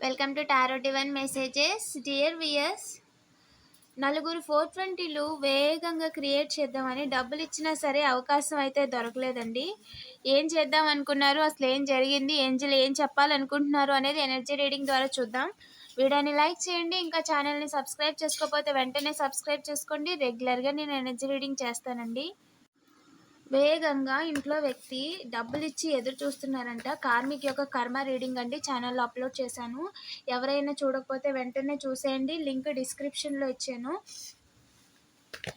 Welcome to tarot divine messages dear viewers నలుగురు four ట్వంటీలు వేగంగా క్రియేట్ చేద్దామని డబ్బులు ఇచ్చినా సరే అవకాశం అయితే దొరకలేదండి. ఏం చేద్దాం అనుకున్నారు? అసలు ఏం జరిగింది? ఏంజల్ ఏం చెప్పాలనుకుంటున్నారు అనేది ఎనర్జీ రీడింగ్ ద్వారా చూద్దాం. వీడియోని లైక్ చేయండి ఇంకా ఛానల్ని సబ్స్క్రైబ్ చేసుకోకపోతే వెంటనే సబ్స్క్రైబ్ చేసుకోండి. రెగ్యులర్గా నేను ఎనర్జీ రీడింగ్ చేస్తానండి. వేగంగా ఇంట్లో వ్యక్తి డబ్బులు ఇచ్చి ఎదురు చూస్తున్నారంట కార్మిక్ యొక్క కర్మ రీడింగ్ అండి. ఛానల్లో అప్లోడ్ చేశాను. ఎవరైనా చూడకపోతే వెంటనే చూసేయండి. లింక్ డిస్క్రిప్షన్లో ఇచ్చాను.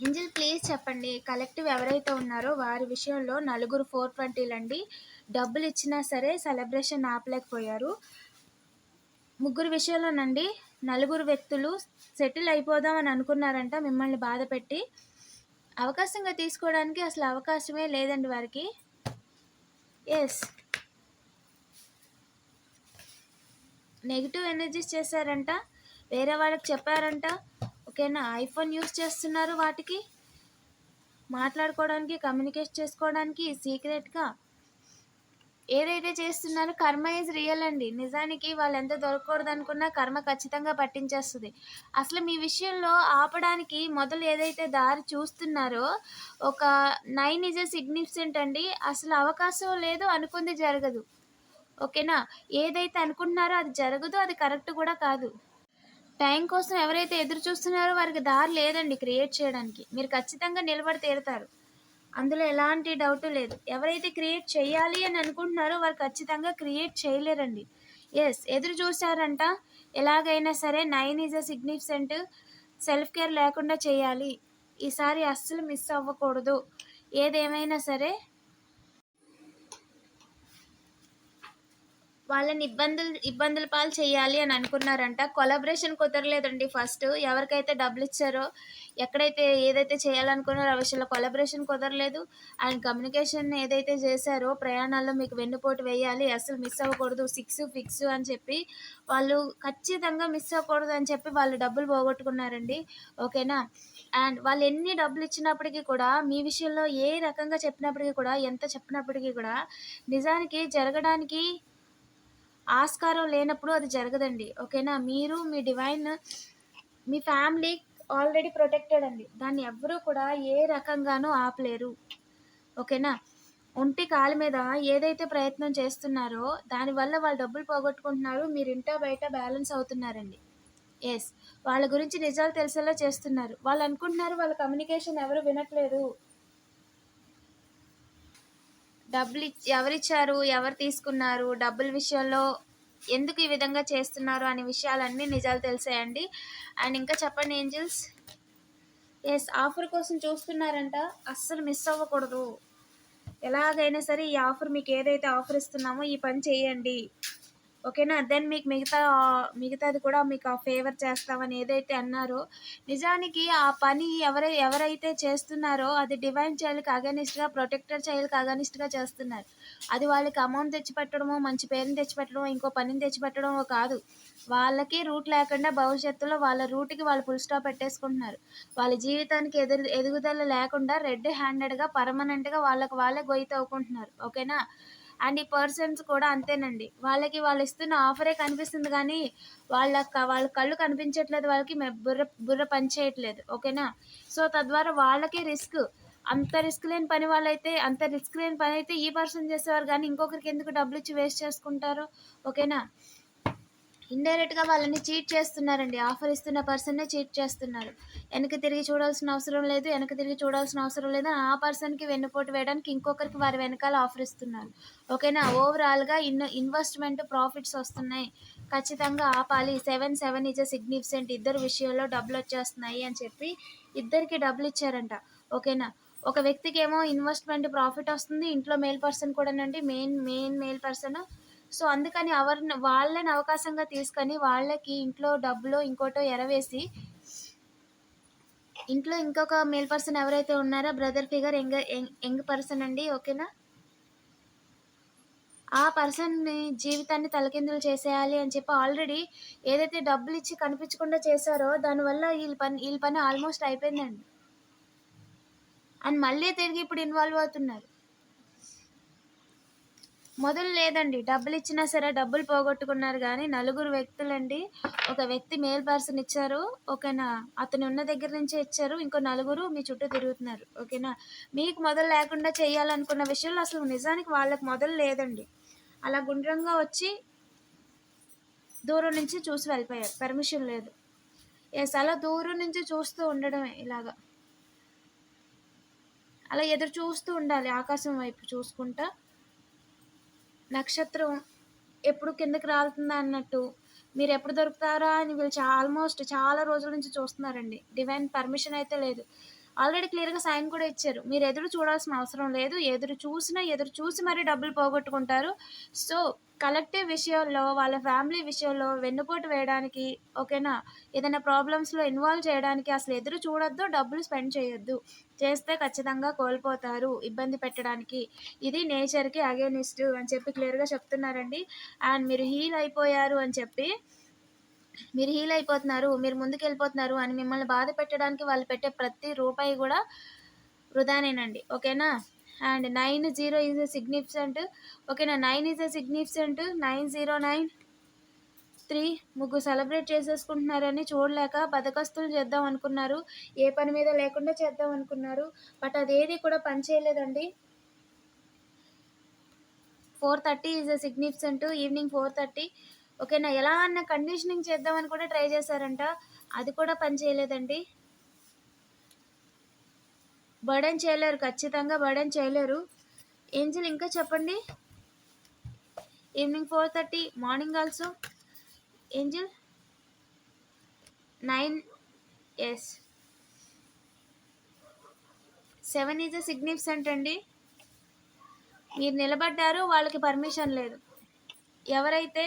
ఇంజిల్ ప్లీజ్ చెప్పండి. కలెక్టివ్ ఎవరైతే ఉన్నారో వారి విషయంలో నలుగురు ఫోర్ ట్వంటీలు అండి డబ్బులు ఇచ్చినా సరే సెలబ్రేషన్ ఆపలేకపోయారు. ముగ్గురు విషయంలోనండి. నలుగురు వ్యక్తులు సెటిల్ అయిపోదాం అని అనుకున్నారంట. మిమ్మల్ని బాధ పెట్టి అవకాశంగా తీసుకోవడానికి అసలు అవకాశమే లేదండి వారికి. ఎస్ నెగిటివ్ ఎనర్జీస్ చేశారంట. వేరే వాళ్ళకి చెప్పారంట. ఓకేనా? ఐఫోన్ యూస్ చేస్తున్నారు వాటికి. మాట్లాడుకోవడానికి కమ్యూనికేట్ చేసుకోవడానికి సీక్రెట్గా ఏదైతే చేస్తున్నారో కర్మ ఈజ్ రియల్ అండి. నిజానికి వాళ్ళు ఎంత దొరకకూడదు అనుకున్నా కర్మ ఖచ్చితంగా పట్టించేస్తుంది. అసలు మీ విషయంలో ఆపడానికి మొదలు ఏదైతే దారి చూస్తున్నారో ఒక నైన్ ఈజ్ సిగ్నిఫికెంట్ అండి. అసలు అవకాశం లేదు అనుకుంది జరగదు. ఓకేనా? ఏదైతే అనుకుంటున్నారో అది జరగదు అది కరెక్ట్ కూడా కాదు. టైం కోసం ఎవరైతే ఎదురు చూస్తున్నారో వారికి దారి లేదండి క్రియేట్ చేయడానికి. మీరు ఖచ్చితంగా నిలబడి తీరుతారు. అందులో ఎలాంటి డౌట్ లేదు. ఎవరైతే క్రియేట్ చేయాలి అని అనుకుంటున్నారో వారు ఖచ్చితంగా క్రియేట్ చేయలేరండి. ఎస్ ఎదురు చూశారంట. ఎలాగైనా సరే nine is a significant self care లేకుండా చేయాలి. ఈసారి అస్సలు మిస్ అవ్వకూడదు. ఏదేమైనా సరే వాళ్ళని ఇబ్బందులు ఇబ్బందుల పాలు చేయాలి అని అనుకున్నారంట. కొలాబరేషన్ కుదరలేదండి ఫస్ట్ ఎవరికైతే డబ్బులు ఇచ్చారో ఎక్కడైతే ఏదైతే చేయాలనుకున్నారో ఆ విషయంలో కొలాబరేషన్ కుదరలేదు. అండ్ కమ్యూనికేషన్ ఏదైతే చేశారో ప్రయాణాల్లో మీకు వెన్నుపోటు వేయాలి అసలు మిస్ అవ్వకూడదు సిక్స్ ఫిక్స్ అని చెప్పి వాళ్ళు ఖచ్చితంగా మిస్ అవ్వకూడదు అని చెప్పి వాళ్ళు డబ్బులు పోగొట్టుకున్నారండి. ఓకేనా అండ్ వాళ్ళు ఎన్ని డబ్బులు ఇచ్చినప్పటికీ కూడా మీ విషయంలో ఏ రకంగా చెప్పినప్పటికీ కూడా ఎంత చెప్పినప్పటికీ కూడా నిజానికి జరగడానికి ఆస్కారం లేనప్పుడు అది జరగదండి. ఓకేనా? మీరు మీ డివైన్ మీ ఫ్యామిలీ ఆల్రెడీ ప్రొటెక్టెడ్ అండి. దాన్ని ఎవ్వరూ కూడా ఏ రకంగానూ ఆపలేరు. ఓకేనా? ఒంటి కాలు మీద ఏదైతే ప్రయత్నం చేస్తున్నారో దానివల్ల వాళ్ళు డబ్బులు పోగొట్టుకుంటున్నారు మీరు ఇంటా బయట బ్యాలెన్స్ అవుతున్నారండి. ఎస్ వాళ్ళ గురించి నిజాలు తెలిసేలా చేస్తున్నారు. వాళ్ళు అనుకుంటున్నారు వాళ్ళ కమ్యూనికేషన్ ఎవరు వినట్లేదు. డబ్బులు ఎవరిచ్చారు ఎవరు తీసుకున్నారు డబ్బుల విషయంలో ఎందుకు ఈ విధంగా చేస్తున్నారు అనే విషయాలన్నీ నిజాలు తెలిసాయండి. అండ్ ఇంకా చెప్పండి ఏంజిల్స్? ఎస్ ఆఫర్ కోసం చూస్తున్నారంట. అస్సలు మిస్ అవ్వకూడదు. ఎలాగైనా సరే ఈ ఆఫర్ మీకు ఏదైతే ఆఫర్ ఇస్తున్నామో ఈ పని చేయండి. ఓకేనా? దెన్ మీకు మిగతా మిగతాది కూడా మీకు ఆ ఫేవర్ చేస్తామని ఏదైతే అన్నారో నిజానికి ఆ పని ఎవరై ఎవరైతే చేస్తున్నారో అది డివైన్ చైల్డ్కి అగనిస్ట్గా ప్రొటెక్టర్ చైల్డ్కి అగనిస్ట్గా చేస్తున్నారు. అది వాళ్ళకి అమౌంట్ తెచ్చిపెట్టడమో మంచి పేరుని తెచ్చిపెట్టడమో ఇంకో పనిని తెచ్చిపెట్టడమో కాదు. వాళ్ళకి రూట్ లేకుండా భవిష్యత్తులో వాళ్ళ రూట్కి వాళ్ళు ఫుల్ స్టాప్ పెట్టేసుకుంటున్నారు. వాళ్ళ జీవితానికి ఎదురు ఎదుగుదల లేకుండా రెడ్ హ్యాండెడ్గా పర్మనెంట్గా వాళ్ళకి వాళ్ళే గొయ్యి తవ్వుకుంటున్నారు. ఓకేనా? అండ్ ఈ పర్సన్స్ కూడా అంతేనండి. వాళ్ళకి వాళ్ళు ఇస్తున్న ఆఫరే కనిపిస్తుంది కానీ వాళ్ళ వాళ్ళ కళ్ళు కనిపించట్లేదు వాళ్ళకి బుర్ర బుర్ర పని చేయట్లేదు ఓకేనా? సో తద్వారా వాళ్ళకి రిస్క్. అంత రిస్క్ లేని పని వాళ్ళైతే అంత రిస్క్ లేని పని అయితే ఈ పర్సన్ చేసేవారు కానీ ఇంకొకరికి ఎందుకు డబ్బులు ఇచ్చి వేస్ట్ చేసుకుంటారు? ఓకేనా? ఇండైరెక్ట్గా వాళ్ళని చీట్ చేస్తున్నారండి. ఆఫర్ ఇస్తున్న పర్సన్నే చీట్ చేస్తున్నారు. వెనక తిరిగి చూడాల్సిన అవసరం లేదు వెనక తిరిగి చూడాల్సిన అవసరం లేదు ఆ పర్సన్కి వెన్నుపోటు వేయడానికి ఇంకొకరికి వారి వెనకాల ఆఫర్ ఇస్తున్నారు. ఓకేనా? ఓవరాల్గా ఇన్ ఇన్వెస్ట్మెంట్ ప్రాఫిట్స్ వస్తున్నాయి. ఖచ్చితంగా ఆపాలి. సెవెన్ సెవెన్ ఇజ్ సిగ్నిఫికెంట్ ఇద్దరు విషయంలో డబ్బులు వచ్చేస్తున్నాయి అని చెప్పి ఇద్దరికి డబ్బులు ఇచ్చారంట. ఓకేనా? ఒక వ్యక్తికి ఏమో ఇన్వెస్ట్మెంట్ ప్రాఫిట్ వస్తుంది. ఇంట్లో మేల్ పర్సన్ కూడానండి. Main main male person so అందుకని ఎవరిని వాళ్ళని అవకాశంగా తీసుకొని వాళ్ళకి ఇంట్లో డబ్బులో ఇంకోటో ఎరవేసి ఇంట్లో ఇంకొక మేల్ పర్సన్ ఎవరైతే ఉన్నారో brother figure young young person అండి ఓకేనా? ఆ పర్సన్ని జీవితాన్ని తలకిందులు చేసేయాలి అని చెప్పి ఆల్రెడీ ఏదైతే డబ్బులు ఇచ్చి కనిపించకుండా చేశారో దానివల్ల వీళ్ళ పని వీళ్ళ పని ఆల్మోస్ట్ అయిపోయిందండి. అండ్ మళ్ళీ తిరిగి ఇప్పుడు ఇన్వాల్వ్ అవుతున్నారు. మొదలు లేదండి. డబ్బులు ఇచ్చినా సరే డబ్బులు పోగొట్టుకున్నారు కానీ నలుగురు వ్యక్తులండి. ఒక వ్యక్తి మేల్ పర్సన్ ఇచ్చారు. ఓకేనా? అతను ఉన్న దగ్గర నుంచే ఇచ్చారు. ఇంకో నలుగురు మీ చుట్టూ తిరుగుతున్నారు. ఓకేనా? మీకు మొదలు లేకుండా చేయాలనుకున్న విషయంలో అసలు నిజానికి వాళ్ళకి మొదలు లేదండి. అలా గుండ్రంగా వచ్చి దూరం నుంచి చూసి వెళ్ళిపోయారు. పర్మిషన్ లేదు. ఎస్ అలా దూరం నుంచి చూస్తూ ఉండడమే ఇలాగా. అలా ఎదురు చూస్తూ ఉండాలి ఆకాశం వైపు చూసుకుంటా. నక్షత్రం ఎప్పుడు కిందకి రాలుతుందా అన్నట్టు మీరు ఎప్పుడు దొరుకుతారా అని వీళ్ళు ఆల్మోస్ట్ చాలా రోజుల నుంచి చూస్తున్నారండి. డివైన్ పర్మిషన్ అయితే లేదు. ఆల్రెడీ క్లియర్గా సైన్ కూడా ఇచ్చారు. మీరు ఎదురు చూడాల్సిన అవసరం లేదు. ఎదురు చూసినా ఎదురు చూసి మరీ డబ్బులు పోగొట్టుకుంటారు. సో కలెక్టివ్ విషయంలో వాళ్ళ ఫ్యామిలీ విషయంలో వెన్నుపోటు వేయడానికి ఓకేనా? ఏదైనా ప్రాబ్లమ్స్లో ఇన్వాల్వ్ చేయడానికి అసలు ఎదురు చూడొద్దు డబ్బులు స్పెండ్ చేయొద్దు. చేస్తే ఖచ్చితంగా కోల్పోతారు ఇబ్బంది పెట్టడానికి. ఇది నేచర్కి అగేనిస్ట్ అని చెప్పి క్లియర్గా చెప్తున్నారండి. అండ్ మీరు హీల్ అయిపోయారు అని చెప్పి మీరు హీల్ అయిపోతున్నారు మీరు ముందుకు వెళ్ళిపోతున్నారు అని మిమ్మల్ని బాధ పెట్టడానికి వాళ్ళు పెట్టే ప్రతి రూపాయి కూడా వృధానేనండి. ఓకేనా? And nine zero is a significant. ఓకేనా? Nine is a significant. Nine zero nine three ముగ్గురు సెలబ్రేట్ చేసేసుకుంటున్నారని చూడలేక బతకస్తులు చేద్దాం అనుకున్నారు. ఏ పని మీద లేకుండా చేద్దాం అనుకున్నారు. బట్ అదేది కూడా పని చేయలేదండి. Four thirty is a significant. Evening four thirty. ఓకేనా ఎలా అన్న కండిషనింగ్ చేద్దామని కూడా ట్రై చేశారంట. అది కూడా పని చేయలేదండి. బర్డన్ చేయలేరు ఖచ్చితంగా బర్డెన్ చేయలేరు. ఏంజిల్ ఇంకా చెప్పండి. Evening four thirty morning also angel? Nine yes seven is a significant అండి. మీరు నిలబడ్డారు వాళ్ళకి పర్మిషన్ లేదు. ఎవరైతే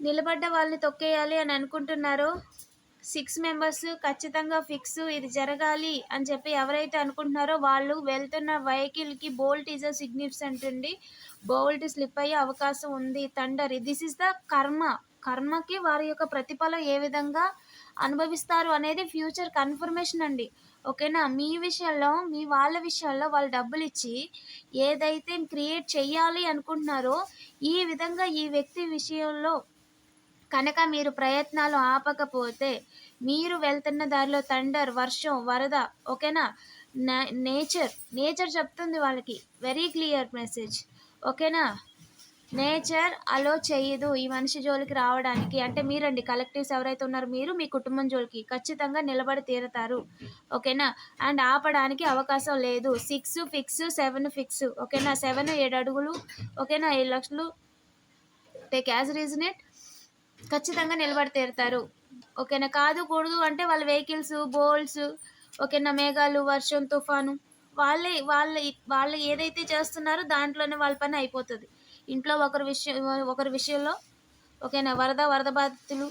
నిలబడ్డ వాళ్ళని తొక్కేయాలి అని అనుకుంటున్నారో? సిక్స్ మెంబర్స్ ఖచ్చితంగా ఫిక్స్ ఇది జరగాలి అని చెప్పి ఎవరైతే అనుకుంటున్నారో వాళ్ళు వెళ్తున్న వెహికల్కి బోల్ట్ ఈజ్ అ సిగ్నిఫికెంట్ అండి బోల్ట్ స్లిప్ అయ్యే అవకాశం ఉంది. తండర్ దిస్ ఇస్ ద కర్మ. కర్మకి వారి యొక్క ప్రతిఫలం ఏ విధంగా అనుభవిస్తారు అనేది ఫ్యూచర్ కన్ఫర్మేషన్ అండి. ఓకేనా? మీ విషయంలో మీ వాళ్ళ విషయాల్లో వాళ్ళు డబ్బులు ఇచ్చి ఏదైతే క్రియేట్ చేయాలి అనుకుంటున్నారో ఈ విధంగా ఈ వ్యక్తి విషయంలో కనుక మీరు ప్రయత్నాలు ఆపకపోతే మీరు వెళ్తున్న దారిలో థండర్ వర్షం వరద ఓకేనా? నేచర్ నేచర్ చెప్తుంది వాళ్ళకి. వెరీ క్లియర్ మెసేజ్ ఓకేనా? నేచర్ అలో చేయదు ఈ మనిషి జోలికి రావడానికి. అంటే మీరండి కలెక్టివ్స్ ఎవరైతే ఉన్నారో మీరు మీ కుటుంబం జోలికి ఖచ్చితంగా నిలబడి తీరుతారు. ఓకేనా? అండ్ ఆపడానికి అవకాశం లేదు. సిక్స్ ఫిక్స్ సెవెన్ ఫిక్స్ ఓకేనా? సెవెన్ ఏడు అడుగులు. ఓకేనా? ఏడు లక్షలు. టేక్ యాజ్ రీజనేట్ ఖచ్చితంగా నిలబడి తీరుతారు ఓకేనా? కాదు కూడదు అంటే వాళ్ళ వెహికల్స్ బోల్స్ ఓకేనా మేఘాలు వర్షం తుఫాను వాళ్ళే వాళ్ళ వాళ్ళు ఏదైతే చేస్తున్నారో దాంట్లోనే వాళ్ళ పని అయిపోతుంది. ఇంట్లో ఒకరి విషయం ఒకరి విషయంలో ఓకేనా వరద వరద బాధితులు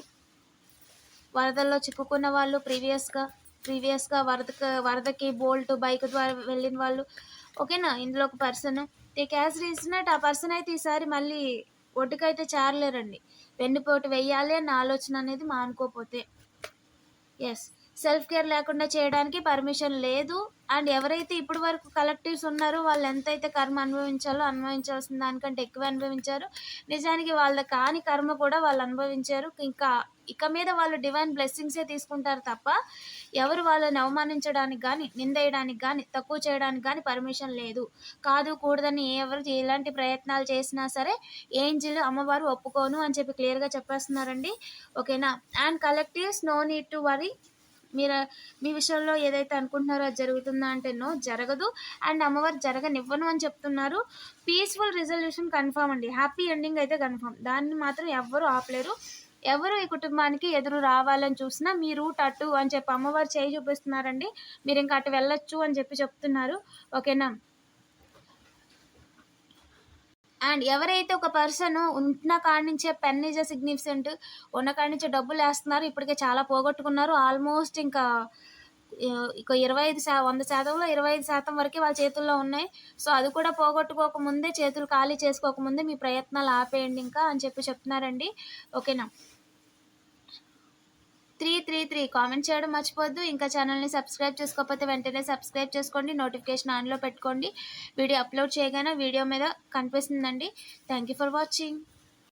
వరదల్లో చిక్కుకున్న వాళ్ళు ప్రీవియస్గా ప్రీవియస్గా వరదకి వరదకి బోల్ట్ బైక్ ద్వారా వెళ్ళిన వాళ్ళు ఓకేనా ఇందులో ఒక పర్సన్. దే క్యాస్ రీజనట్ ఆ పర్సన్ అయితే ఈసారి మళ్ళీ ఒడ్డుకైతే చేరలేరండి. వెన్నుపోటు వెయ్యాలి అన్న ఆలోచన అనేది మానుకోపోతే. ఎస్ సెల్ఫ్ కేర్ లేకుండా చేయడానికి పర్మిషన్ లేదు. అండ్ ఎవరైతే ఇప్పటి వరకు కలెక్టివ్స్ ఉన్నారో వాళ్ళు ఎంతైతే కర్మ అనుభవించాలో అనుభవించాల్సిన దానికంటే ఎక్కువ అనుభవించారు. నిజానికి వాళ్ళ కాని కర్మ కూడా వాళ్ళు అనుభవించారు. ఇంకా ఇక మీద వాళ్ళు డివైన్ బ్లెస్సింగ్సే తీసుకుంటారు తప్ప ఎవరు వాళ్ళని అవమానించడానికి కానీ నిందేయడానికి కానీ తక్కువ చేయడానికి కానీ పర్మిషన్ లేదు. కాదు కూడదని ఎవరు ఎలాంటి ప్రయత్నాలు చేసినా సరే ఏంజిల్ అమ్మవారు ఒప్పుకోను అని చెప్పి క్లియర్గా చెప్పేస్తున్నారండి. ఓకేనా? And collectives no need to worry మీరు మీ విషయంలో ఏదైతే అనుకుంటున్నారో అది జరుగుతుందా అంటే నో జరగదు. అండ్ అమ్మవారు జరగనివ్వను అని చెప్తున్నారు. పీస్ఫుల్ రిజల్యూషన్ కన్ఫామ్ అండి. హ్యాపీ ఎండింగ్ అయితే కన్ఫామ్. దాన్ని మాత్రం ఎవ్వరూ ఆపలేరు. ఎవరు ఈ కుటుంబానికి ఎదురు రావాలని చూసినా మీ రూట్ అటు అని చెప్పి అమ్మవారు చేయి చూపిస్తున్నారండి. మీరు ఇంకా అటు వెళ్ళొచ్చు అని చెప్పి చెప్తున్నారు. ఓకేనా? అండ్ ఎవరైతే ఒక పర్సన్ ఉన్న కాడి నుంచే పెన్ ఇజ్ అ సిగ్నిఫికెంట్ ఉన్న కాడి నుంచే డబ్బులు వేస్తున్నారు ఇప్పటికే చాలా పోగొట్టుకున్నారు ఆల్మోస్ట్ ఇంకా ఇక ఇరవై ఐదు శా వంద శాతంలో ఇరవై ఐదు శాతం వరకే వాళ్ళ చేతుల్లో ఉన్నాయి. సో అది కూడా పోగొట్టుకోకముందే చేతులు ఖాళీ చేసుకోకముందే మీ ప్రయత్నాలు ఆపేయండి ఇంకా అని చెప్పి చెప్తున్నారండి. ఓకేనా? Three three three. కామెంట్ చేయడం మర్చిపోద్దు. ఇంకా ఛానల్ని సబ్స్క్రైబ్ చేసుకోకపోతే వెంటనే సబ్స్క్రైబ్ చేసుకోండి. నోటిఫికేషన్ ఆన్లో పెట్టుకోండి. వీడియో అప్లోడ్ చేయగానే వీడియో మీద కనిపిస్తుందండి. Thank you for watching.